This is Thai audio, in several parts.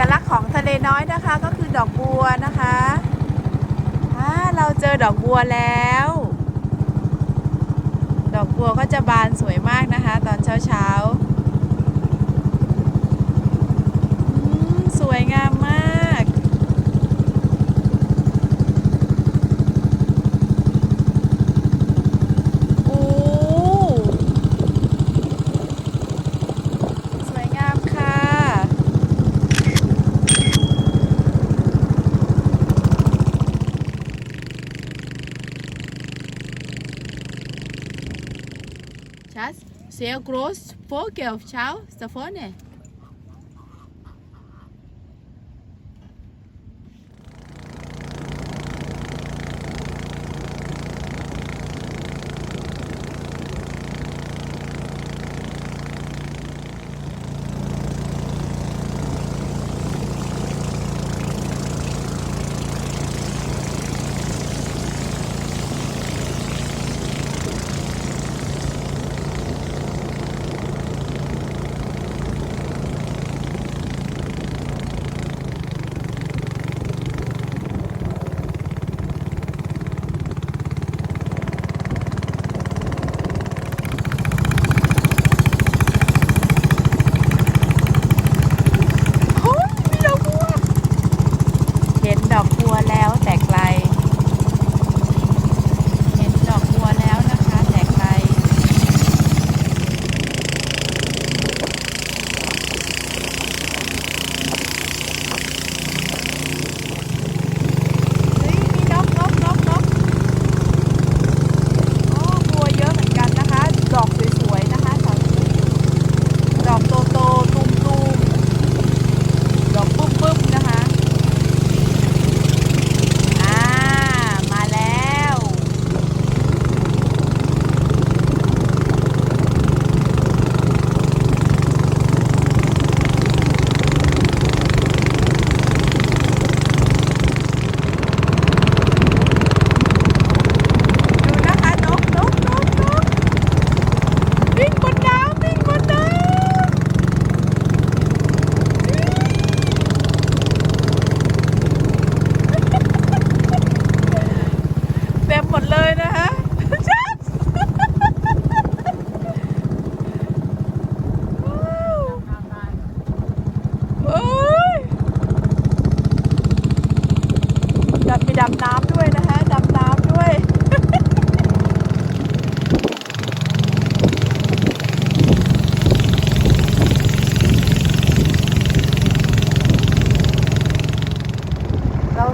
อกลักษณ์ของทะเลน้อยนะคะ ก็คือดอกบัวนะคะอ่าเราเจอดอกบัวแล้ว ดอกบัวก็จะบานสวยมากนะคะ ตอนเช้าเช้าสวยงาม sehr groß Vogel. Schau, ist da vorne.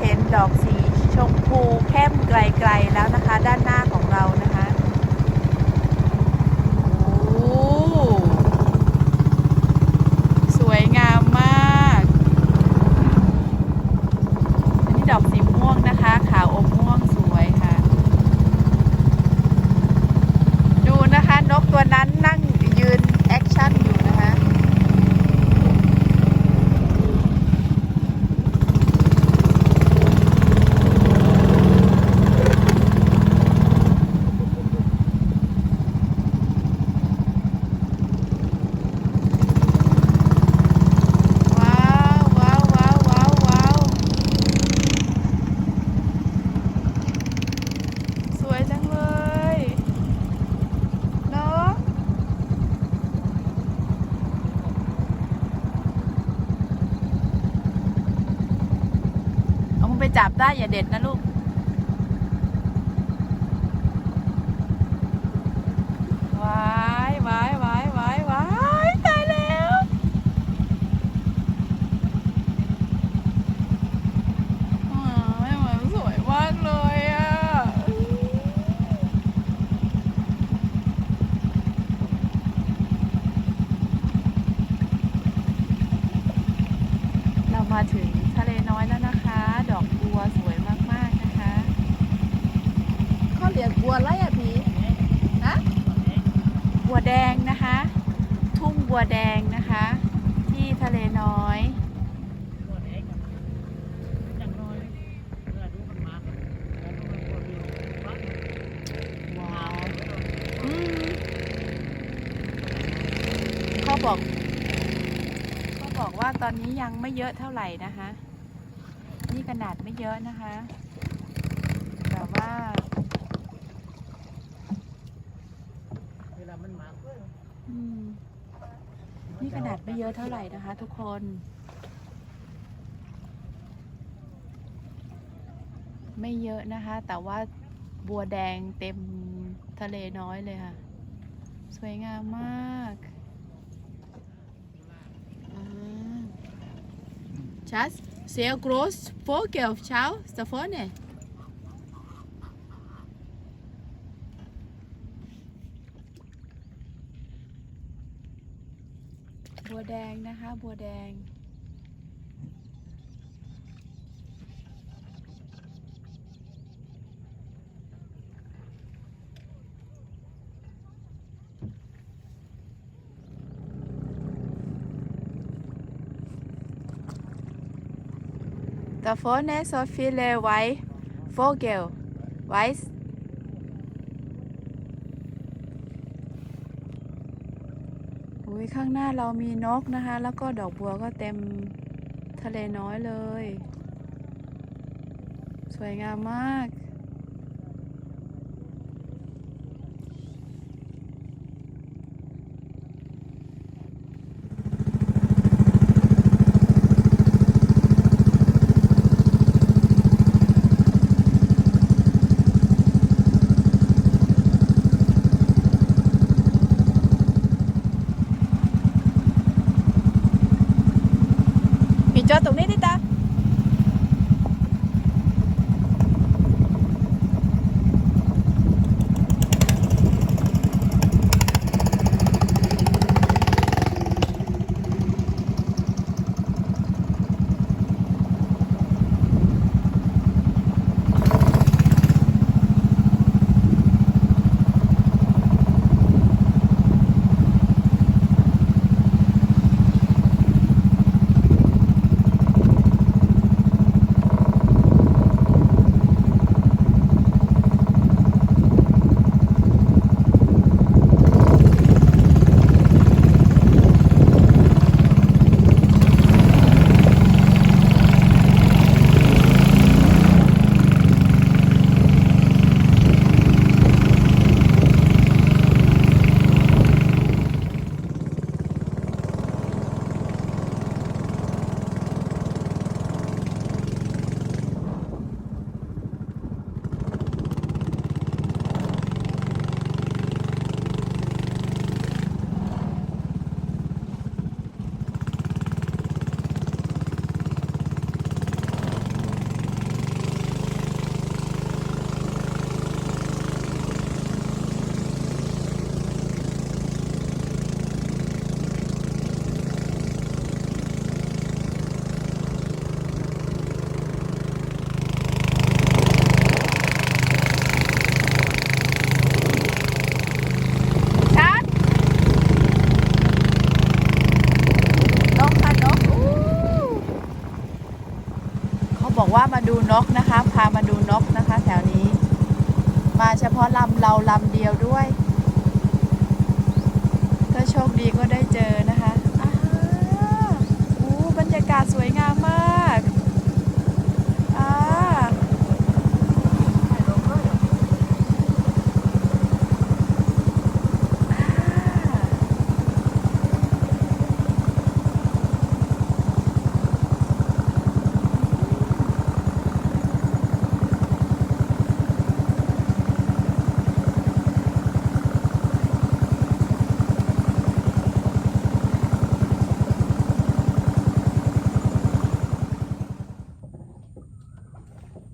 เห็นดอกสีชมพูเข้มไกลๆแล้วนะคะ ด้านหน้าของเรานะคะ โอ้สวยงามมาก อันนี้ดอกสีม่วงนะคะ ขาวอมม่วงสวยค่ะ ดูนะคะ นกตัวนั้นนั่งยืนแอคชั่นอยู่นะคะ ว้าวว้าวว้าวว้าวว้าวสวยจังเลยเนาะเอามัน ไปจับได้อย่าเด็ดนะลูก ว้ายว้ายว้ายว้ายว้ายตายแล้ว อ๋อไม่เหมือนสวยมากเลยอะ เรามาถึงทะเลน้อยแล้วนะคะ ดอกบัวสวยมากๆนะคะ เขาเรียกบัวอะไรอะพี่ฮะบัวแดงนะคะ ทุ่งบัวแดงนะคะ ที่ทะเลน้อยว้าวอืมเขาบอกเขาบบอกว่าตอนนี้ยังไม่เยอะเท่าไหร่นะคะ นี่ขนาดไม่เยอะนะคะ แต่ว่า เวลามันหมากเว้ย อืม นี่ขนาด ไม่เยอะเท่าไหร่นะคะ ทุกคน ไม่เยอะนะคะ แต่ว่าบัวแดงเต็มทะเลน้อยเลยค่ะ สวยงามมากอ่า Chas, sehr groß Vogel, schau, da vorne. บัวแดงนะคะ บัวแดง Da vorne so viele Wei Vogel. Weiß. อุ้ ยข้างหน้าเรามีนกนะคะ แล้วก็ดอกบัวก็เต็มทะเลน้อยเลย สวยงามมาก พี่จอ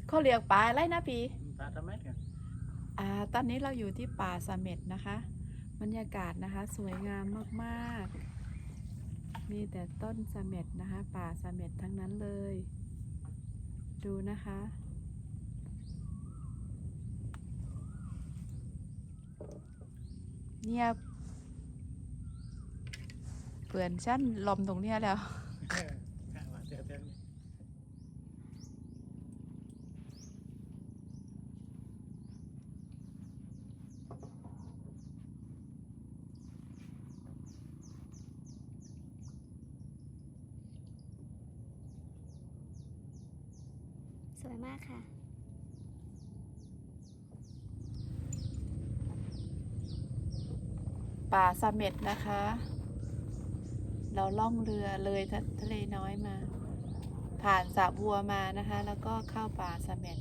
เขาเรียกปลาอะไรนะพี่ปลาทำไมกันอ่าตอนนี้เราอยู่ที่ป่าเสม็ดนะคะบรรยากาศนะคะสวยงามมากๆ มีแต่ต้นเสม็ดนะคะ ป่าเสม็ดทั้งนั้นเลย ดูนะคะ เนี่ยเปื่อนชั้นลมตรงเนี้ยแล้ว เออข้างหลังเจอเต็มเลย วยมากค่ะ ป่าสมเม็ดนะคะ เราล่องเรือเลยทะทะเลน้อยมา ผ่านสระบัวมานะคะ แล้วก็เข้าป่าสมเม็ด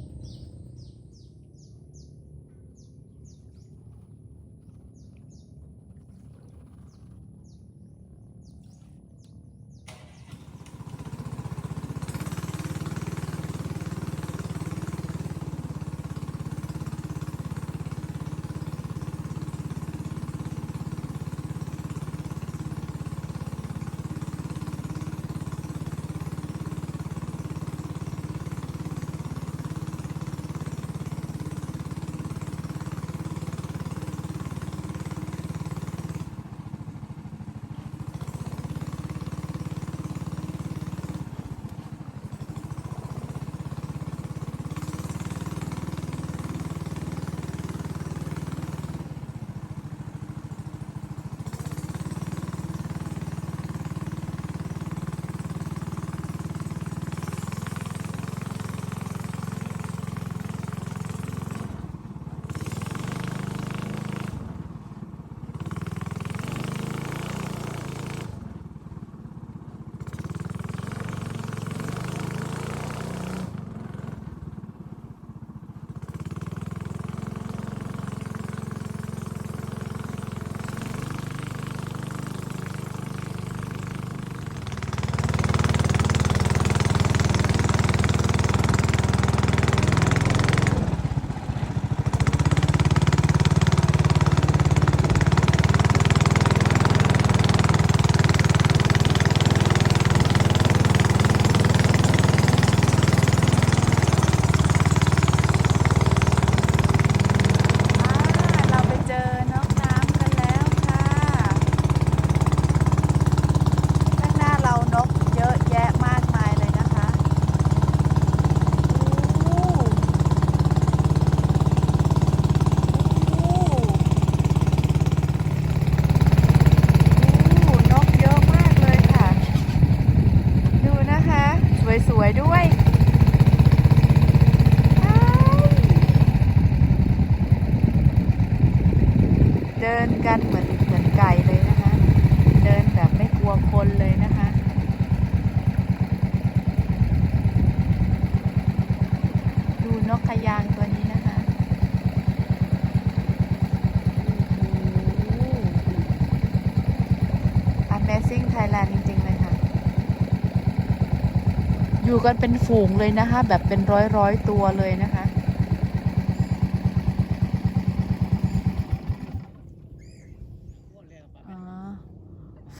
อยู่กันเป็นฝูงเลยนะคะ แบบเป็นร้อยร้อยตัวเลยนะคะ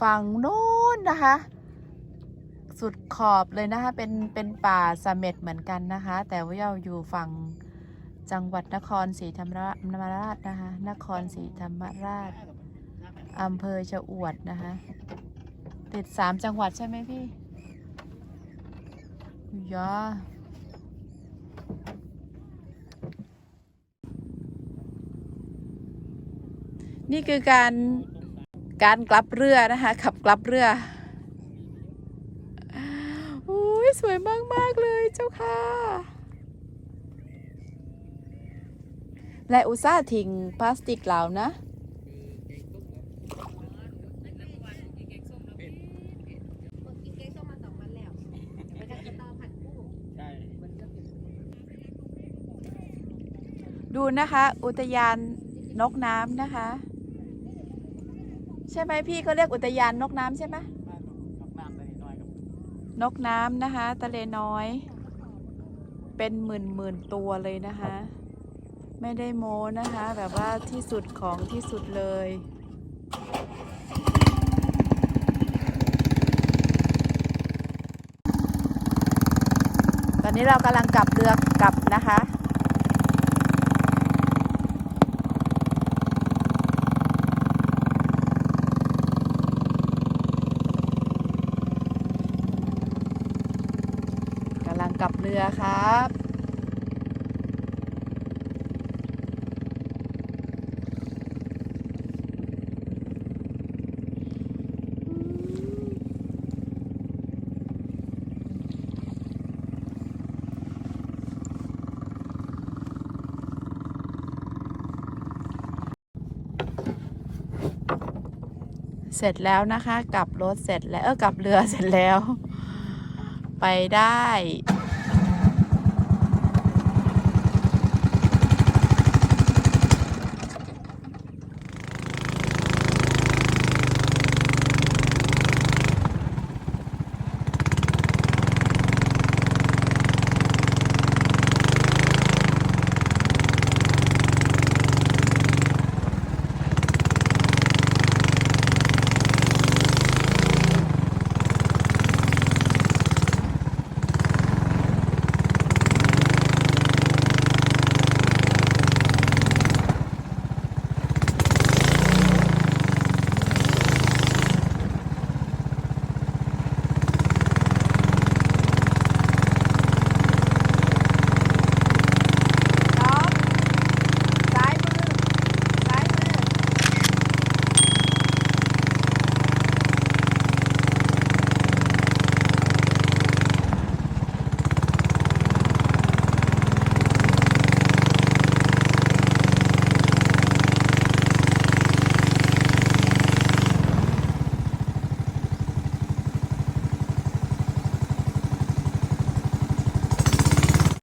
ฝั่งนู้นนะคะ สุดขอบเลยนะคะ เป็นเป็นป่าสเสม็ดเหมือนกันนะคะ แต่ว่าเราอยู่ฝั่งจังหวัดนครศรีธรรมราชธรรมราชนะคะ นครศรีธรรมราชอำเภอชะอวดนะคะ ติดสามจังหวัดใช่ไหมพี่ นี่คือการการกลับเรือนะคะ ขับกลับเรืออุ้ยสวยมากๆเลยเจ้าค่ะ และอุตส่าห์ทิ้งพลาสติกเหล่านะ กินแกงส้มมาสองวันแล้วไปทำกระตอผัดกุ้ง ใช่ ดูนะคะ อุทยานนกน้ำนะคะ ใช่ไหมพี่เขาเรียกอุทยานนกน้ำใช่ไหมนกน้ำนะคะทะเลน้อย เป็นหมื่นหมื่นตัวเลยนะคะ ไม่ได้โม้นะคะ แบบว่าที่สุดของที่สุดเลยตอนนี้เรากำลังกลับเรือกลับนะคะือครับ เสร็จแล้วนะคะ กลับรถเสร็จแล้ว เออกลับเรือเสร็จแล้ว ไปได้